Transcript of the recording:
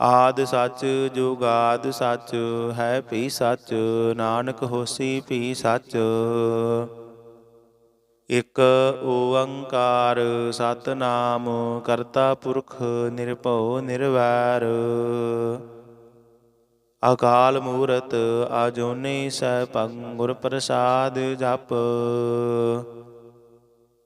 ਆਦ ਸੱਚ ਜੁਗਾਦ ਸੱਚ, ਹੈ ਭੀ ਸੱਚ, ਨਾਨਕ ਹੋਸੀ ਭੀ ਸੱਚ। ਇਕ ਓੰਕਾਰ ਸਤਨਾਮ, ਕਰਤਾ ਪੁਰਖ ਨਿਰਭਉ ਨਿਰਵੈਰ। ਅਕਾਲ ਮੂਰਤ ਅਜੋਨੀ ਸੈਭੰ ਗੁਰ ਪ੍ਰਸਾਦ ਜਪ।